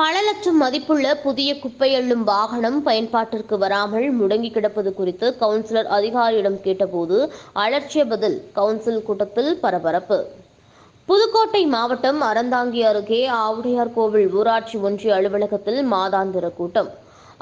பல லட்சம் மதிப்புள்ள புதிய குப்பை அள்ளும் வாகனம் பயன்பாட்டிற்கு வராமல் முடங்கி கிடப்பது குறித்து கவுன்சிலர் அதிகாரியிடம் கேட்டபோது அலட்சிய பதில் கவுன்சில் கூட்டத்தில் பரபரப்பு. புதுக்கோட்டை மாவட்டம் அறந்தாங்கி அருகே ஆவுடையார் கோவில் ஊராட்சி ஒன்றிய அலுவலகத்தில் மாதாந்திர கூட்டம்.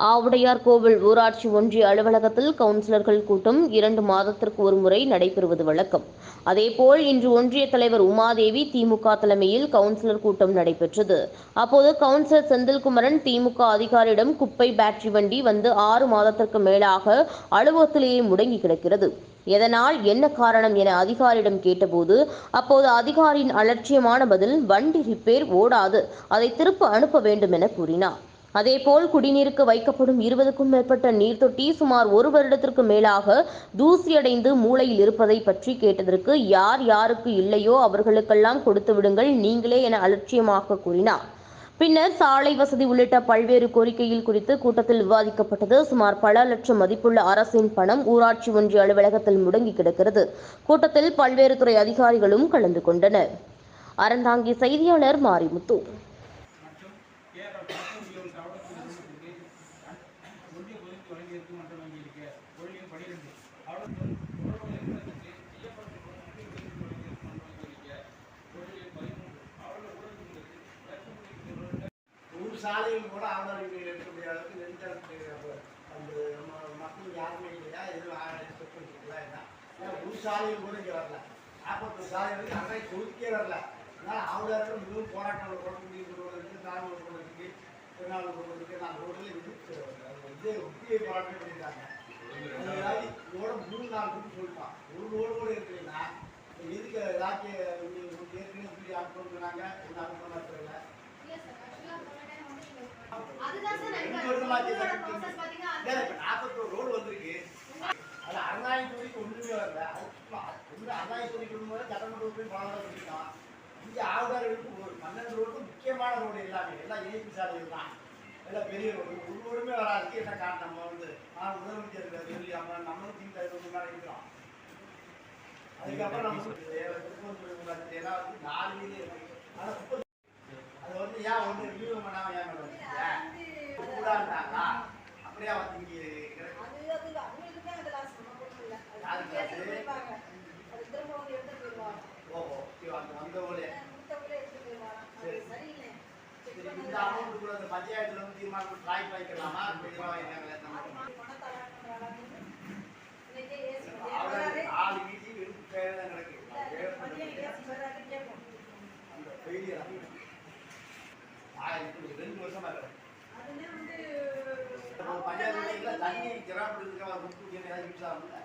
ஆவுடையார் கோவில் ஊராட்சி ஒன்றிய அலுவலகத்தில் கவுன்சிலர்கள் கூட்டம் இரண்டு மாதத்திற்கு ஒருமுறை நடைபெறுவது வழக்கம். அதேபோல் இன்று ஒன்றிய தலைவர் உமாதேவி திமுக தலைமையில் கவுன்சிலர் கூட்டம் நடைபெற்றது. அப்போது கவுன்சிலர் செந்தில்குமரன் திமுக அதிகாரியிடம் குப்பை பேட்டரி வண்டி வந்து ஆறு மாதத்திற்கு மேலாக அலுவலகத்திலேயே முடங்கி கிடக்கிறது. எதனால் என்ன காரணம் என அதிகாரியிடம் கேட்டபோது அப்போது அதிகாரியின் அலட்சியமான பதில் வண்டி ரிப்பேர் ஓடாது. அதை திருப்ப அனுப்ப வேண்டும் என கூறினார். அதேபோல் குடிநீருக்கு வைக்கப்படும் இருபதுக்கும் மேற்பட்ட நீர் தொட்டி சுமார் ஒரு வருடத்திற்கு மேலாக தூசியடைந்து மூளையில் இருப்பதை பற்றி கேட்டதற்கு யார் யாருக்கு இல்லையோ அவர்களுக்கெல்லாம் கொடுத்து விடுங்கள் நீங்களே என அலட்சியமாக கூறினார். பின்னர் சாலை வசதி உள்ளிட்ட பல்வேறு கோரிக்கையில் குறித்து கூட்டத்தில் விவாதிக்கப்பட்டது. சுமார் பல லட்சம் மதிப்புள்ள அரசின் பணம் ஊராட்சி ஒன்றிய அலுவலகத்தில் முடங்கி கிடக்கிறது. கூட்டத்தில் பல்வேறு துறை அதிகாரிகளும் கலந்து கொண்டனர். அறந்தாங்கி செய்தியாளர் மாரிமுத்து. வழங்கியிருக்கு மற்றும் வங்கியிருக்கு ஒழுங்கில் பதிமூன்று அவளுடைய உறவு ஒரு சாலையில் கூட ஆவணங்கள் எடுக்க முடியாத அளவுக்கு நெடுஞ்சாலை அந்த நம்ம மக்கள் யாருமே இல்லையா? எதுவும் ஆவணம் என்ன ஏன்னா ஒரு சாலையில் கூட இங்கே வரல. நாற்பத்தி சாலை வரைக்கும் அங்கே கொடுக்கே வரல. அதனால் ஆவணர்கள் மிகவும் போராட்டம் கொண்டு முடிவு நாகூர் கொண்டதுக்கு திருநாள் நான் ரோட்டில் வந்து முக்கிய போராட்டம் பண்ணியிருக்காங்க இதோட மூணு நாள் சொல்லிட்டான் ஒரு ரோடு கூட இருக்குன்னா எதுக்கு ஏதாச்சும் உங்களுக்கு ஏற்கனவே இப்படி அனுப்புறாங்க என்ன அனுப்ப தெரியல ரோடு வந்திருக்கு அது அறநாயத்துறைக்கு ஒன்றுமே வரல. அது சும்மா சட்டமன்ற உறுப்பினர் பணம் சொல்லிட்டான் இங்க ஆவுதாருக்கு ஒரு பன்னெண்டு ரோடு முக்கியமான ரோடு எல்லாமே எல்லாம் இணைப்பு சாலைகள் தான் எல்லாம் பெரிய ரோடு. ஒரு ரோடுமே வராதுக்கு என்ன காரணம்? நம்ம வந்து நான் முதலமைச்சர் சொல்லி நம்ம நம்மளும் திமுக இருபது மேலே இருக்கிறோம். அதுக்கப்புறம் நம்ம திருப்பூர் எல்லாம் வந்து நாலு வீடு இருக்கு ஆனா முப்பது அது வந்து ஏன் ஒன்று ரிவ்யூ பண்ணாம ஏன் மேடம் வச்சீங்க கூடாதுனாங்களா அப்படியே வந்து இங்கே கிடக்கு. அது தீர்மானம் ட்ராய் பண்ணிக்கலாமா பெரியவா என்னங்களே நம்ம பணத்தை அலாட் பேர் தான் கிடக்கு அந்த ஃபெயிலியர் ஆயிரத்தி ரெண்டு வருஷமா கிடக்கு நம்ம தண்ணி கிராமத்துக்கு முக்கிய ஏதாவது யூஸ் ஆகும்ல